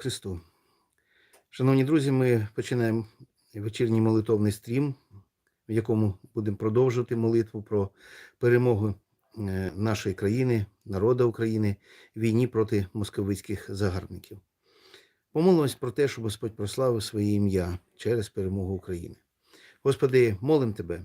Христу. Шановні друзі, ми починаємо вечірній молитовний стрім, в якому будемо продовжувати молитву про перемогу е, нашої країни, народу України війні проти московицьких загарбників. Помолимось про те, щоб Господь прославив своє ім'я через перемогу України. Господи, молим Тебе,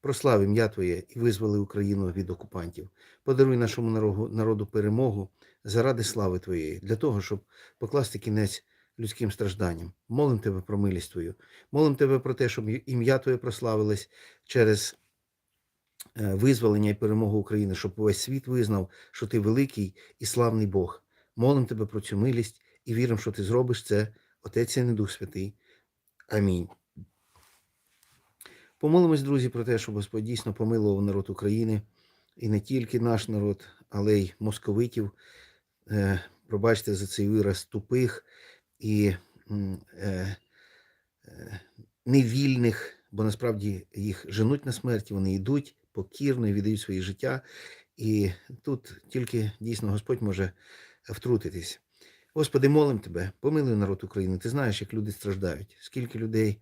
прослав ім'я Твоє і визволи Україну від окупантів. Подаруй нашому народу, перемогу заради слави Твоєї, для того, щоб покласти кінець людським стражданням. Молим Тебе про милість Твою. Молим Тебе про те, щоб ім'я Твоє прославилось через е, визволення і перемогу України, щоб увесь світ визнав, що Ти великий і славний Бог. Молим Тебе про цю милість і віримо, що Ти зробиш це, Отець і Дух Святий. Амінь. Помолимось, друзі, про те, щоб Господь дійсно помилував народ України і не тільки наш народ, але й московитів. Е, Пробачте за цей вираз тупих і е, е, невільних, бо насправді їх женуть на смерті, вони йдуть покірно і віддають своє життя. І тут тільки дійсно Господь може втрутитись. Господи, молим Тебе, помилуй народ України. Ти знаєш, як люди страждають, скільки людей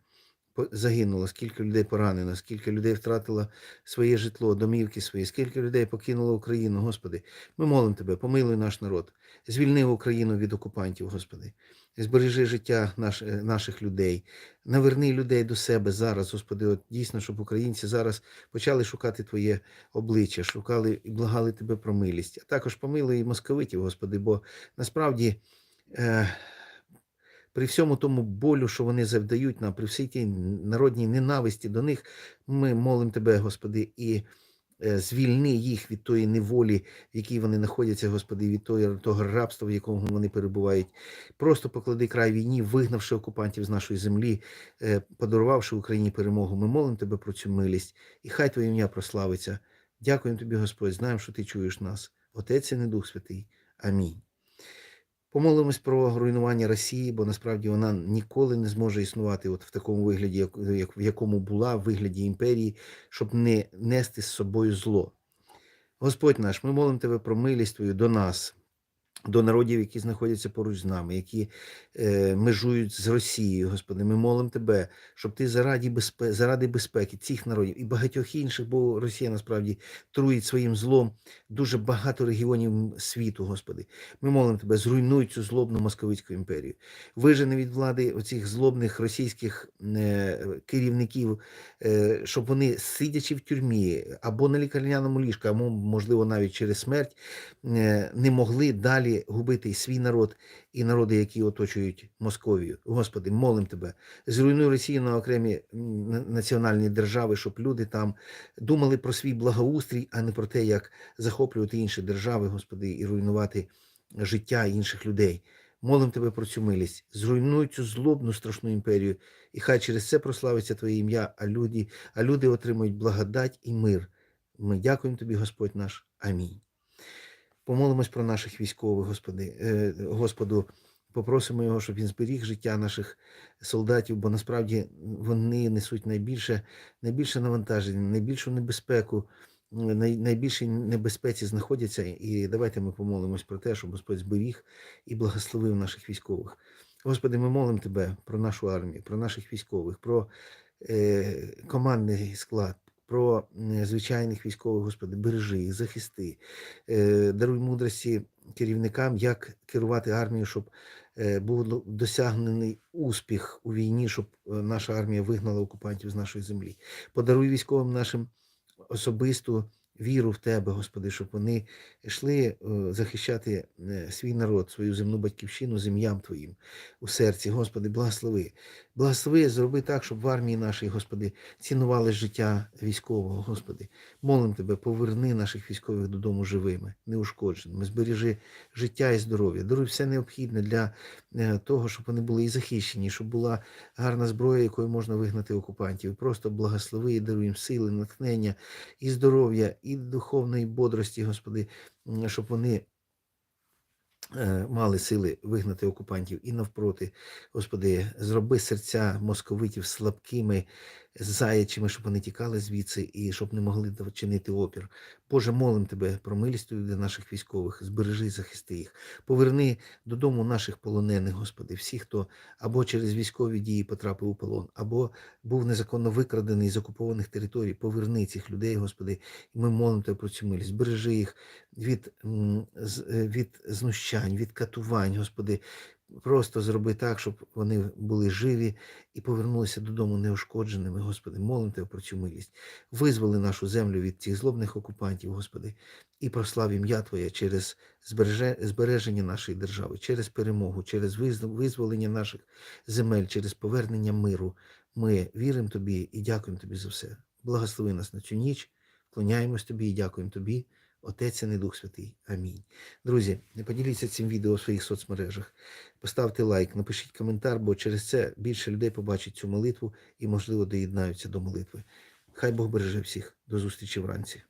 загинуло, скільки людей поранено, скільки людей втратило своє житло, домівки свої, скільки людей покинуло Україну, Господи. Ми молимо Тебе, помилуй наш народ, звільни Україну від окупантів, Господи. Збережи життя наш, е, наших людей, наверни людей до себе зараз, Господи, от дійсно, щоб українці зараз почали шукати Твоє обличчя, шукали і благали Тебе про милість. А також помилуй московитів, Господи, бо насправді. Е, при всьому тому болю, що вони завдають нам, при всій тій народній ненависті до них, ми молимо Тебе, Господи, і е, звільни їх від тої неволі, в якій вони знаходяться, Господи, від того, рабства, в якому вони перебувають. Просто поклади край війні, вигнавши окупантів з нашої землі, е, подарувавши Україні перемогу. Ми молимо Тебе про цю милість, і хай Твоє ім'я прославиться. Дякуємо Тобі, Господь, знаємо, що Ти чуєш нас. Отець і не Дух Святий. Амінь. Помолимось про руйнування Росії, бо насправді вона ніколи не зможе існувати от в такому вигляді, як, в якому була, в вигляді імперії, щоб не нести з собою зло. Господь наш, ми молимо Тебе про милість Твою до нас, до народів, які знаходяться поруч з нами, які е, межують з Росією, Господи. Ми молимо Тебе, щоб Ти заради безпеки, заради безпеки цих народів і багатьох інших, бо Росія насправді труїть своїм злом дуже багато регіонів світу, Господи. Ми молимо Тебе, зруйнуй цю злобну московицьку імперію. Вижени від влади оцих злобних російських е, керівників, е, щоб вони, сидячи в тюрмі або на лікарняному ліжку, або, можливо, навіть через смерть, е, не могли далі губити свій народ і народи, які оточують Московію. Господи, молим Тебе, зруйнуй Росію на окремі національні держави, щоб люди там думали про свій благоустрій, а не про те, як захоплювати інші держави, Господи, і руйнувати життя інших людей. Молим Тебе про цю милість. Зруйнуй цю злобну страшну імперію, і хай через це прославиться Твоє ім'я, а люди, а люди отримують благодать і мир. Ми дякуємо Тобі, Господь наш. Амінь. Помолимось про наших військових, Господи, е, Господу. Попросимо його, щоб він зберіг життя наших солдатів, бо насправді вони несуть найбільше, найбільше навантаження, найбільшу небезпеку, найбільшій небезпеці знаходяться. І давайте ми помолимось про те, щоб Господь зберіг і благословив наших військових. Господи, ми молимо Тебе про нашу армію, про наших військових, про е, командний склад, про звичайних військових, Господи, бережи захисти, е, даруй мудрості керівникам, як керувати армією, щоб е, був досягнений успіх у війні, щоб е, наша армія вигнала окупантів з нашої землі. Подаруй військовим нашим особисту віру в Тебе, Господи, щоб вони йшли е, захищати е, свій народ, свою земну батьківщину зем'ям Твоїм у серці. Господи, благослови. Благослови, зроби так, щоб в армії нашій, Господи, цінували життя військового, Господи. Молим Тебе, поверни наших військових додому живими, неушкодженими, збережи життя і здоров'я, даруй все необхідне для е, того, щоб вони були і захищені, щоб була гарна зброя, якою можна вигнати окупантів. Просто благослови і даруй їм сили, натхнення і здоров'я, і духовної бодрості, Господи, щоб вони мали сили вигнати окупантів і навпроти, Господи, зроби серця московитів слабкими, заячими, щоб вони тікали звідси і щоб не могли чинити опір. Боже, молим тебе про милість для наших військових, збережи, захисти їх. Поверни додому наших полонених, Господи, всіх, хто або через військові дії потрапив у полон, або був незаконно викрадений з окупованих територій. Поверни цих людей, Господи, і ми молимо тебе про цю милість. Збережи їх від, е, від знущань, від катувань, Господи. Просто зроби так, щоб вони були живі і повернулися додому неушкодженими, Господи. Молимо тебе про цю милість. Визволи нашу землю від цих злобних окупантів, Господи, і прослав ім'я Твоє через збереження нашої держави, через перемогу, через визволення наших земель, через повернення миру. Ми віримо Тобі і дякуємо Тобі за все. Благослови нас на цю ніч, вклоняємось Тобі і дякуємо Тобі, Отець і не Дух Святий. Амінь. Друзі, не поділіться цим відео у своїх соцмережах. Поставте лайк, напишіть коментар, бо через це більше людей побачить цю молитву і, можливо, доєднаються до молитви. Хай Бог береже всіх. До зустрічі вранці.